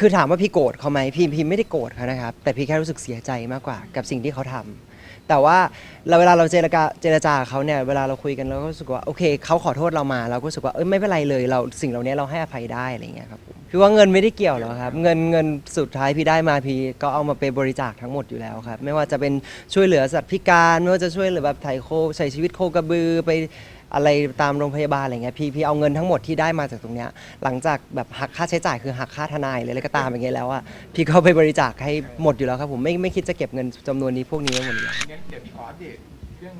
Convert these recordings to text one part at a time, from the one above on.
คือถามว่าพี่โกรธเขาไหมพี่พี่ไม่ได้โกรธเขานะครับ แต่พี่แค่รู้สึกเสียใจมากกว่ากับสิ่งที่เขาทำแต่ว่าเราเวลาเราเจรจาเจรจากับเขาเนี่ยเวลาเราคุยกันเราก็รู้สึกว่าโอเคเขาขอโทษเรามาเราก็รู้สึกว่าเอ้ยไม่เป็นไรเลยเราสิ่งเหล่านี้เราให้อภัยได้อะไรเงี้ยครับ พี่ว่าเงินไม่ได้เกี่ยวหรอกครับ เงินเงินสุดท้ายพี่ได้มาพี่ก็เอามาไปบริจาคทั้งหมดอยู่แล้วครับ ไม่ว่าจะเป็นช่วยเหลือสัตว์พิการไม่ว่าจะช่วยเหลือแบบไถ่โคใช้ชีวิตโคกระบือไปอะไรตามโรงพยาบาลอะไรเงี้ยพี่พี่เอาเงินทั้งหมดที่ได้มาจากตรงเนี้ยหลังจากแบบหักค่าใช้จ่ายคือหักค่าทนายหรืออะไรก็ตามอย่างเงี้ยแล้วอะพี่ก็ไปบริจาคให้หมดอยู่แล้วครับผมไม่ไม่คิดจะเก็บเงินจำนวนนี้พวกนี้ไว้หมดเลย งั้นเดี๋ยวพี่ขออัปเดตเรื่อง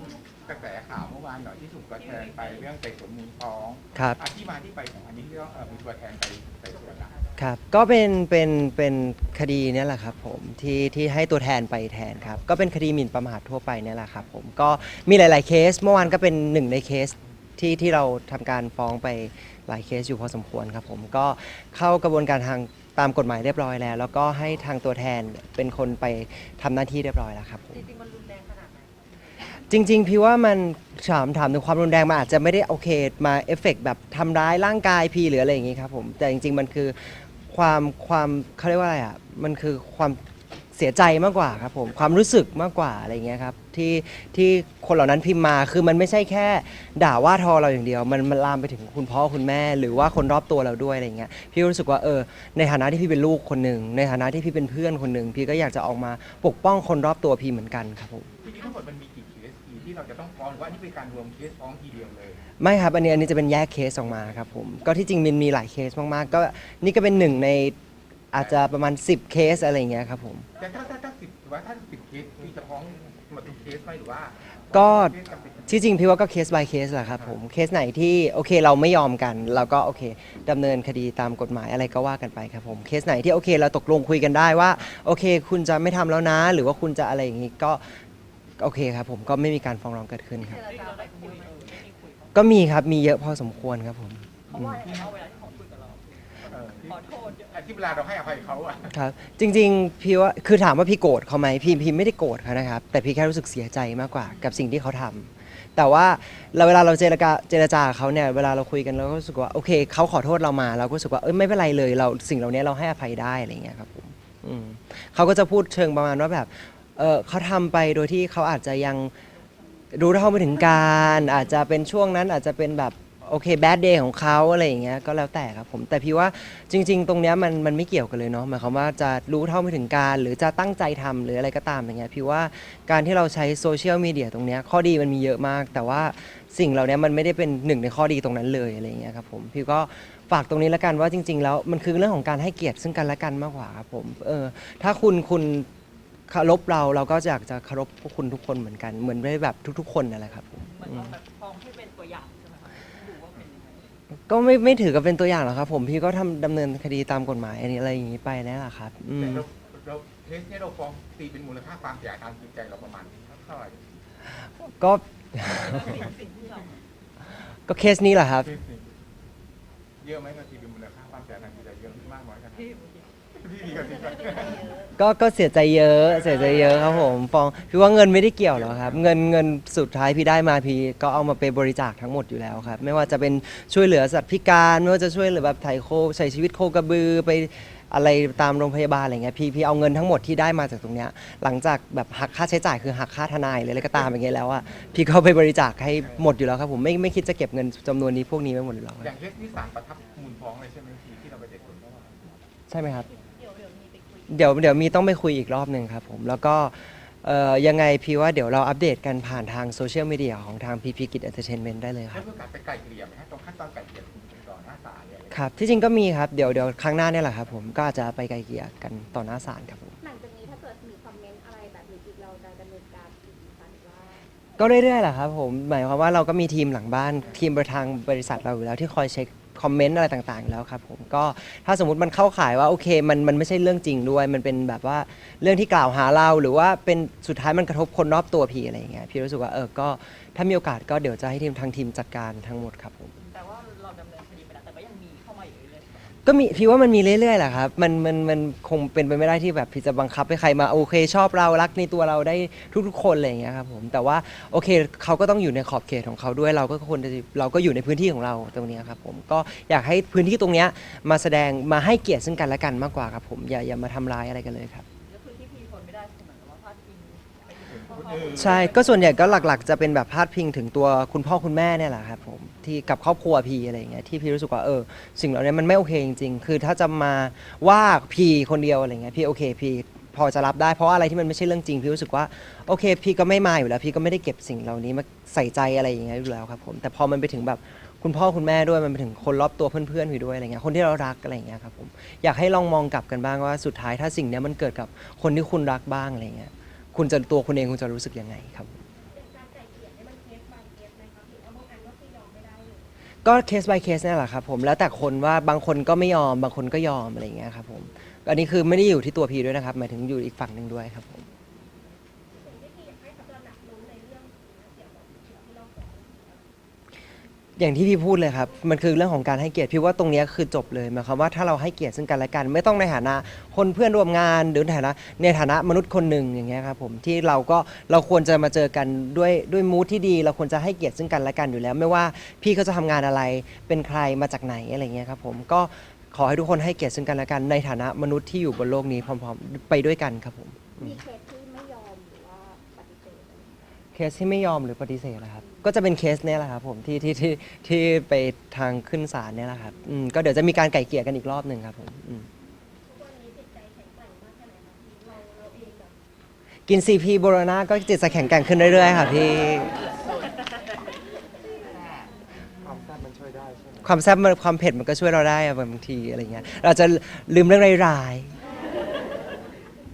กระแสข่าวเมื่อวานหน่อยที่ถูกตัวแทนไปเรื่องไต่สวนมูลฟ้องครับ อะที่มาที่ไปของอันนี้ที่ต้องเอ่อมีตัวแทนไปไต่สวนนะ ครับ ก็เป็นเป็นเป็นคดีเนี่ยแหละครับผมที่ที่ให้ตัวแทนไปแทนครับ ก็เป็นคดีหมิ่นประมาททั่วไปเนี่ยแหละครับผมก็มีหลาย ๆ เคส เมื่อวานก็เป็นหนึ่งในเคสที่ที่เราทำการฟ้องไปหลายเคสอยู่พอสมควรครับผมก็เข้ากระบวนการทางตามกฎหมายเรียบร้อยแล้ว แล้วก็ให้ทางตัวแทนเป็นคนไปทำหน้าที่เรียบร้อยแล้วครับผม จริงๆมันรุนแรงขนาดไหนจริงๆ พี่ว่ามันถามถามถึงความรุนแรงมันอาจจะไม่ได้โอเคมาเอฟเฟกต์แบบทำร้ายร่างกายพี่หรืออะไรอย่างงี้ครับผมแต่จริงๆ มันคือ ความความเขาเรียกว่าอะไรอะมันคือความเสียใจมากกว่าครับผมความรู้สึกมากกว่าอะไรเงี้ยครับที่ที่คนเหล่านั้นพิมพ์มาคือมันไม่ใช่แค่ ด่าว่าทอเราอย่างเดียว มันมันลามไปถึงคุณพ่อคุณแม่ หรือว่าคนรอบตัวเราด้วยอะไรเงี้ยพี่รู้สึกว่าเออในฐานะที่พี่เป็นลูกคนหนึ่งในฐานะที่พี่เป็นเพื่อนคนหนึ่งพี่ก็อยากจะออกมาปกป้องคนรอบตัวพี่เหมือนกันครับผม ทีนี้ทั้งหมดมันมีกี่เคสอีที่เราจะต้องฟ้องหรือว่านี่เป็นการรวมเคสฟ้องทีเดียวเลยไม่ครับ อันนี้อันนี้จะเป็นแยกเคสออกมาครับผมก็ที่จริงมันมีหลายเคสมากๆ ก็นี่ก็เป็นหนึ่งในอาจจะประมาณ 10 เคสอะไรอย่างเงี้ยครับผม แต่ถ้าถ้าถ้าสิบหรือว่าถ้าสิบเคสมีจะฟ้องหมดทุกเคสไหมหรือว่าก็ เคสจำเป็นที่จริงพี่ว่าก็เคส by เคสแหละครับผมเคสไหนที่โอเคเราไม่ยอมกันเราก็โอเคดำเนินคดีตามกฎหมายอะไรก็ว่ากันไปครับผมเคสไหนที่โอเคเราตกลงคุยกันได้ว่าโอเค คุณจะไม่ทำแล้วนะ หรือว่าคุณจะอะไรอย่างงี้ก็โอเคครับผมก็ไม่มีการฟ้องร้องเกิดขึ้นครับ เจรจาไปคุยไหม ก็มีครับมีเยอะพอสมควรครับผมเพราะว่าอย่างเอาเวลาที่เขาคุยกับเราเออที่ขอโทษอะที่เวลาเราให้อภัยเขาอะครับ จริงๆพี่ว่าคือถามว่าพี่โกรธเขาไหมพี่พี่ไม่ได้โกรธเขานะครับ แต่พี่แค่รู้สึกเสียใจมากกว่ากับสิ่งที่เขาทำแต่ว่าเราเวลาเราเจรจาเจรจากับเขาเนี่ยเวลาเราคุยกันเราก็รู้สึกว่าโอเคเขาขอโทษเรามาเราก็รู้สึกว่าเอ้ยไม่เป็นไรเลยเราสิ่งเหล่านี้เราให้อภัยได้อะไรเงี้ยครับผมอืมเขาก็จะพูดเชิงประมาณว่าแบบเออเขาทำไปโดยที่เขาอาจจะยัง รู้เท่าไม่ถึงการ อาจจะเป็นช่วงนั้นอาจจะเป็นแบบโอเคแบดเดย์ของเขาอะไรอย่างเงี้ยก็แล้วแต่ครับผมแต่พี่ว่าจริง ๆ ตรงเนี้ยมันมันไม่เกี่ยวกันเลยเนาะหมายความว่าจะรู้เท่าไม่ถึงการ หรือจะตั้งใจทำหรืออะไรก็ตามอย่างเงี้ยพี่ว่าการที่เราใช้โซเชียลมีเดียตรงเนี้ยข้อดีมันมีเยอะมาก แต่ว่าสิ่งเหล่านี้มันไม่ได้เป็นหนึ่งในข้อดีตรงนั้นเลยอะไรอย่างเงี้ยครับผมพี่ก็ฝากตรงนี้ล้วกันว่าจริง ๆ แล้วมันคือเรื่องของการให้เกียรติซึ่งกันและกันมากกว่าครับผมเออถ้าคุณคุณ เคารพเราเราก็อยากจะเคารพพวกคุณทุกคนเหมือนกัน เหมือนได้แบบทุก ๆ คนนั่นแหละครับผมเหมือนเราแบบฟ้องให้เป็นตัวอย่างใช่ไหมคะดูว่าเป็นยังไงก็ไม่ไม่ถือกับเป็นตัวอย่างหรอกครับ ผมพี่ก็ทำดำเนินคดีตามกฎหมายอันนี้อะไรอย่างนี้ไปนั่นแหละครับอืแต่มเราเราเคสเนี้ยเราฟ้องตีเป็นมูลค่าความเสียหายทางจิตใจเราประมาณเท่าไหร่ก็สิ่งสิ่งที่เรา ก็เคสนี้แหละครับ เคสหนึ่งเยอะไหมเราตีเป็นมูลค่าความเสียหายทางจิตใจเยอะมากน้อยขนาดไหน ที่ พี่มีกับพี่ก็ก็ก็เสียใจเยอะ เสียใจเยอะครับผมฟองพี่ว่าเงินไม่ได้เกี่ยวหรอกครับ เงินเงินสุดท้ายพี่ได้มาพี่ก็เอามาไปบริจาคทั้งหมดอยู่แล้วครับ ไม่ว่าจะเป็นช่วยเหลือสัตว์พิการไม่ว่าจะช่วยเหลือแบบไถ่โคใช้ชีวิตโคกระบือไปอะไรตามโรงพยาบาลอะไรเงี้ยพี่พี่เอาเงินทั้งหมดที่ได้มาจากตรงเนี้ยหลังจากแบบหักค่าใช้จ่ายคือหักค่าทนายหรืออะไรก็ตามอย่างเงี้ยแล้วอะพี่ก็ไปบริจาคให้หมดอยู่แล้วครับผมไม่ไม่คิดจะเก็บเงินจำนวนนี้พวกนี้ไว้หมดอยู่แล้วคอรับย่างเคสที่ศาลประทับมูลฟ้องเลยใช่ไหมพี่ที่เราไปเด็กคนเมื่อวานใช่ไหมครับ เดี๋ยวเดี๋ยวมีไปคุยเดี๋ยวเดี๋ยวมีต้องไปคุยอีกรอบหนึ่งครับผมแล้วก็เอ่อยังไงพี่ว่าเดี๋ยวเราอัปเดตกันผ่านทางโซเชียลมีเดียของทางพีพีกิจเอนเตอร์เทนเมนต์ได้เลยคให้รับเพื่อการไปไกลเกลี่ยไหมฮะตรงขั้นตอนไกลเกลี่ยต่อหน้าศาลเนี่ยอะไรครับที่จริงก็มีครับเดี๋ยวเดี๋ยวครั้งหน้าเนี่ยแหละครับผมก็อาจจะไปไกลเกลี่ยกันต่อหน้าศาลครับผม หลังจากนี้ถ้าเกิดมีคอมเมนต์อะไรแบบนี้อีกเราจะดำเนินการอีกไหมคะหรือว่า ก็เรื่อยๆแหละครับผมหมายความว่าเราก็มีทีมหลังบ้านทีมประทางบริษัทเราอยู่แล้วที่คอยเช็ค คอมเมนต์อะไรต่างๆอยู่แล้วครับผมก็ถ้าสมมติมันเข้าข่ายว่าโอเคมันมันไม่ใช่เรื่องจริงด้วย มันเป็นแบบว่าเรื่องที่กล่าวหาเราหรือว่าเป็นสุดท้ายมันกระทบคนรอบตัวพี่อะไรอย่างเงี้ยพี่รู้สึกว่าเออก็ถ้ามีโอกาสก็เดี๋ยวจะให้ทีมทางทีมจัดการทั้งหมดครับผม แต่ว่า เราดำเนินคดีไปแล้วแต่ก็ยังมีเข้ามาอยู่เรื่อยก็มีพี่ว่ามันมีเรื่อยๆแหละครับมันมันมันคงเป็นไปไม่ได้ที่แบบพี่จะบังคับให้ใครมาโอเคชอบเรารักในตัวเราได้ทุก ๆ คนอะไรอย่างเงี้ยครับผมแต่ว่าโอเคเขาก็ต้องอยู่ในขอบเขตของเขาด้วยเราก็ควรจะเราก็อยู่ในพื้นที่ของเราตรงเนี้ยครับผมก็อยากให้พื้นที่ตรงเนี้ยมาแสดงมาให้เกียรติซึ่งกันและกันมากกว่าครับผมอย่าอย่ามาทำร้ายอะไรกันเลยครับ คนอื่นใช่ก็ส่วนใหญ่ก็หลักๆ จะเป็นแบบพาดพิงถึงตัวคุณพ่อคุณแม่เนี่ยแหละครับผมที่กับครอบครัวพีอะไรอย่างเงี้ยที่พีรู้สึกว่าเออสิ่งเหล่านี้มันไม่โอเคจริง ๆ คือถ้าจะมาว่าพีคนเดียวอะไรเงี้ยพีโอเคพีพอจะรับได้เพราะว่าอะไรที่มันไม่ใช่เรื่องจริงพี่รู้สึกว่าโอเค พี่ก็ไม่มาอยู่แล้ว พี่ก็ไม่ได้เก็บสิ่งเหล่านี้มาใส่ใจอะไรอย่างเงี้ยอยู่แล้วครับผมแต่พอมันไปถึงแบบคุณพ่อคุณแม่ด้วยมันไปถึงคนรอบตัวเพื่อนๆพี่ด้วยอะไรเงี้ยคนที่เรารักอะไรเงี้ยครับผมอยากให้ลองมองกลับกันบ้างว่าสุดท้ายถ้าสิ่งเนี้ยมันเกิดกับคนที่คุณรักบ้างอะไรเงี้ย คุณจะตัวคุณเองคุณจะรู้สึกยังไงครับ ก็เคสบายเคส by เคสนี่นแหละครับผมแล้วแต่คนว่าบางคนก็ไม่ยอมบางคนก็ยอมอะไรอย่างเงี้ยครับผมอันนี้คือไม่ได้อยู่ที่ตัวพีด้วยนะครับหมายถึงอยู่อีกฝั่งหนึ่งด้วยครับผม สิ่งที่พี่อยากให้เขาตระหนักรู้ในเรื่องนี้เกี่ยวกับสิ่งที่เราฟ้อง อย่างที่พี่พูดเลยครับ มันคือเรื่องของการให้เกียรติพี่ว่าตรงเนี้ยคือจบเลยหมายความว่าถ้าเราให้เกียรติซึ่งกันและกัน ไม่ต้องในฐานะคนเพื่อนร่วมงานหรือในฐานะในฐานะมนุษย์คนหนึ่งอย่างเงี้ยครับผมที่เราก็เราควรจะมาเจอกันด้วยด้วยมูทที่ดี เราควรจะให้เกียรติซึ่งกันและกันอยู่แล้ว ไม่ว่าพี่เขาจะทำงานอะไรเป็นใครมาจากไหนอะไรเงี้ยครับผมก็ขอให้ทุกคนให้เกียรติซึ่งกันและกันในฐานะมนุษย์ที่อยู่บนโลกนี้พร้อม ๆ ไปด้วยกันครับผม มีเคส สที่ไม่ยอมหรือปฏิเสธนะครับ ก็จะเป็นเคสเนี้ยแหละครับผมที่ที่ที่ที่ไปทางขึ้นศาลเนี่ยแหละครับอืมก็เดี๋ยวจะมีการไก่เกลี่ยกันอีกรอบหนึ่งครับผมอืมทุกวันนี้จิตใจแข็งแกร่งมากแค่ไหนคะพี่เราเราเองแบบกินซีพีโบโรนาก็จิตจะแข็งแกร่งขึ้นเรื่อยๆค่ะพี่ความแซ่บมันช่วยได้ใช่ไหมความแซ่บมันความเผ็ดมันก็ช่วยเราได้อะบางทีอะไรเงี้ยเราจะลืมเรื่องร้ายๆ